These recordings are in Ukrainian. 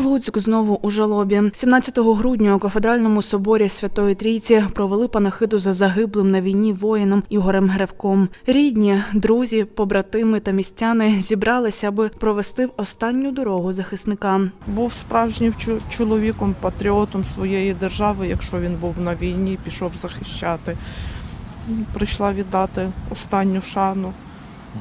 Луцьк знову у жалобі. 17 грудня у кафедральному соборі Святої Трійці провели панахиду за загиблим на війні воїном Ігорем Гревком. Рідні, друзі, побратими та містяни зібралися, аби провести в останню дорогу захисника. Був справжнім чоловіком, патріотом своєї держави. Якщо він був на війні, пішов захищати. Прийшла віддати останню шану.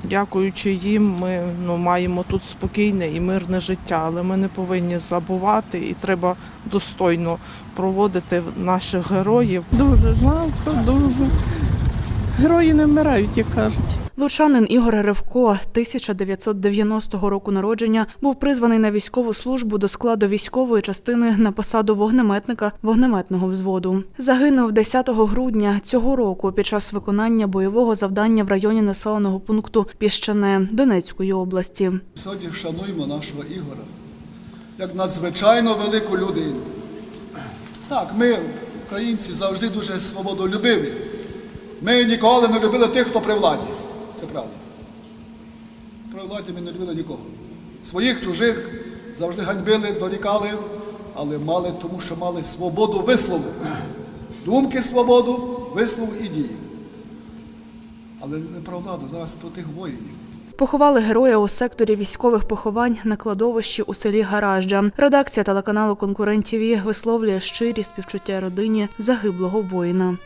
Дякуючи їм, ми ну, маємо тут спокійне і мирне життя, але ми не повинні забувати і треба достойно проводити наших героїв. Дуже жалко, дуже. Герої не вмирають, як кажуть. Лучанин Ігор Ревко, 1990 року народження, був призваний на військову службу до складу військової частини на посаду вогнеметника вогнеметного взводу. Загинув 10 грудня цього року під час виконання бойового завдання в районі населеного пункту Піщане Донецької області. Сьогодні вшануємо нашого Ігора як надзвичайно велику людину. Так, ми, українці, завжди дуже свободолюбиві. Ми ніколи не любили тих, хто при владі. Це правда. При владі ми не любили нікого. Своїх, чужих завжди ганьбили, дорікали, але мали, тому що мали свободу вислову. Думки свободу, вислову і дії. Але не про владу, зараз про тих воїнів. Поховали героя у секторі військових поховань на кладовищі у селі Гаражджа. Редакція телеканалу Конкурент ТІВІ висловлює щирі співчуття родині загиблого воїна.